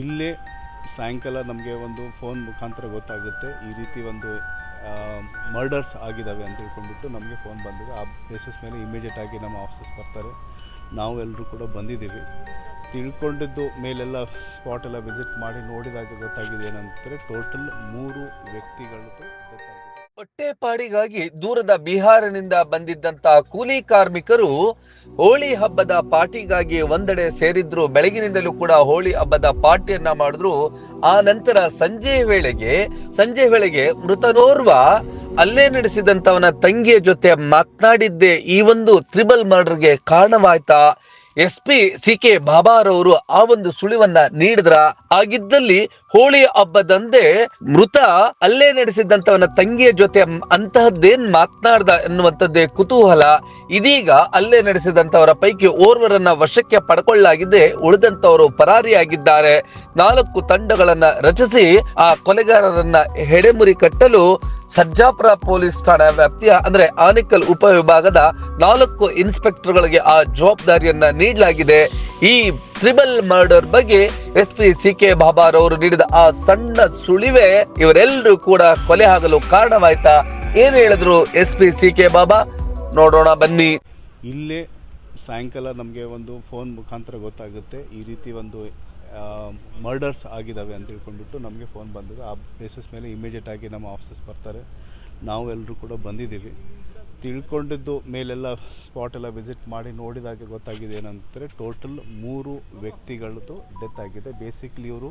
ಇಲ್ಲೇ ಸಾಯಂಕಾಲ ನಮಗೆ ಒಂದು ಫೋನ್ ಮುಖಾಂತರ ಗೊತ್ತಾಗುತ್ತೆ. ಈ ರೀತಿ ಒಂದು ಮರ್ಡರ್ಸ್ ಆಗಿದ್ದಾವೆ ಅಂತ ತಿಳ್ಕೊಂಡ್ಬಿಟ್ಟು ನಮಗೆ ಫೋನ್ ಬಂದಿದೆ. ಆ ಪ್ಲೇಸಸ್ ಮೇಲೆ ಇಮಿಡಿಯೇಟ್ ಆಗಿ ನಮ್ಮ ಆಫೀಸಸ್ ಬರ್ತಾರೆ. ನಾವು ಎಲ್ಲರೂ ಕೂಡ ಬಂದಿದ್ದೀವಿ. ತಿಳ್ಕೊಂಡಿದ್ದು ಮೇಲೆಲ್ಲ ಸ್ಪಾಟ್ ಎಲ್ಲ ವಿಸಿಟ್ ಮಾಡಿ ನೋಡಿದಾಗ ಗೊತ್ತಾಗಿದೆ ಏನಂತಂದರೆ ಟೋಟಲ್ ಮೂರು ವ್ಯಕ್ತಿಗಳದ್ದು ಹೊಟ್ಟೆಪಾಡಿಗಾಗಿ ದೂರದ ಬಿಹಾರನಿಂದ ಬಂದಿದ್ದಂತ ಕೂಲಿ ಕಾರ್ಮಿಕರು ಹೋಳಿ ಹಬ್ಬದ ಪಾರ್ಟಿಗಾಗಿ ಒಂದೆಡೆ ಸೇರಿದ್ರು. ಬೆಳಗಿನಿಂದಲೂ ಕೂಡ ಹೋಳಿ ಹಬ್ಬದ ಪಾರ್ಟಿಯನ್ನ ಮಾಡಿದ್ರು. ಆ ನಂತರ ಸಂಜೆ ವೇಳೆಗೆ ಸಂಜೆ ವೇಳೆಗೆ ಮೃತನೋರ್ವ ಅಲ್ಲೇ ನಡೆಸಿದಂತವನ ತಂಗಿಯ ಜೊತೆ ಮಾತನಾಡಿದ್ದೆ. ಈ ಒಂದು ತ್ರಿಬಲ್ ಮರ್ಡರ್ಗೆ ಕಾರಣವಾಯ್ತಾ? ಎಸ್ ಪಿ ಸಿ ಕೆ ಬಾಬಾರವರು ಆ ಒಂದು ಸುಳಿವನ್ನ ನೀಡಿದ್ರ, ಆಗಿದ್ದಲ್ಲಿ ಹೋಳಿ ಹಬ್ಬದಂದೇ ಮೃತ ಅಲ್ಲೇ ನಡೆಸಿದಂತವನ ತಂಗಿಯ ಜೊತೆ ಅಂತಹದ್ದೇನ್ ಮಾತನಾಡ್ದ ಎನ್ನುವಂಥದ್ದೇ ಕುತೂಹಲ. ಇದೀಗ ಅಲ್ಲೇ ನಡೆಸಿದಂತವರ ಪೈಕಿ ಓರ್ವರನ್ನ ವಶಕ್ಕೆ ಪಡ್ಕೊಳ್ಳಲಾಗಿದೆ ಉಳಿದಂತವರು ಪರಾರಿಯಾಗಿದ್ದಾರೆ. ನಾಲ್ಕು ತಂಡಗಳನ್ನ ರಚಿಸಿ ಆ ಕೊಲೆಗಾರರನ್ನ ಹೆಡೆಮುರಿ ಕಟ್ಟಲು ಸರ್ಜಾಪುರ ಪೊಲೀಸ್ ಠಾಣೆ ವ್ಯಾಪ್ತಿಯ, ಅಂದ್ರೆ ಆನಿಕಲ್ ಉಪವಿಭಾಗದ ನಾಲ್ಕು ಇನ್ಸ್ಪೆಕ್ಟರ್ಗಳಿಗೆ ಆ ಜವಾಬ್ದಾರಿಯನ್ನ ನೀಡಲಾಗಿದೆ. ಈ ತ್ರಿಬಲ್ ಮರ್ಡರ್ ಬಗ್ಗೆ ಎಸ್ ಪಿ ಸಿ ಕೆ ಬಾಬಾರವರು ನೀಡಿದ ಆ ಸಣ್ಣ ಸುಳಿವೆ ಇವರೆಲ್ಲರೂ ಕೂಡ ಕೊಲೆ ಆಗಲು ಕಾರಣವಾಯ್ತಾ? ಏನು ಹೇಳಿದ್ರು S P C K Baba? ನೋಡೋಣ, ಬನ್ನಿ. ಇಲ್ಲೇ ಸಾಯಂಕಾಲ ನಮಗೆ ಒಂದು ಫೋನ್ ಮುಖಾಂತರ ಗೊತ್ತಾಗುತ್ತೆ. ಈ ರೀತಿ ಒಂದು ಮರ್ಡರ್ಸ್ ಆಗಿದ್ದಾವೆ ಅಂತ ತಿಳ್ಕೊಂಡ್ಬಿಟ್ಟು ನಮಗೆ ಫೋನ್ ಬಂದಿದೆ. ಆ ಬೇಸಿಸ್ ಮೇಲೆ ಇಮಿಡಿಯೇಟ್ ಆಗಿ ನಮ್ಮ ಆಫೀಸಸ್ ಬರ್ತಾರೆ. ನಾವು ಎಲ್ಲರೂ ಕೂಡ ಬಂದಿದ್ದೀವಿ. ತಿಳ್ಕೊಂಡಿದ್ದು ಮೇಲೆಲ್ಲ ಸ್ಪಾಟ್ ಎಲ್ಲ ವಿಸಿಟ್ ಮಾಡಿ ನೋಡಿದಾಗೆ ಗೊತ್ತಾಗಿದೆ ಏನಂತಂದರೆ ಟೋಟಲ್ ಮೂರು ವ್ಯಕ್ತಿಗಳದ್ದು ಡೆತ್ ಆಗಿದೆ. ಬೇಸಿಕ್ಲಿ ಇವರು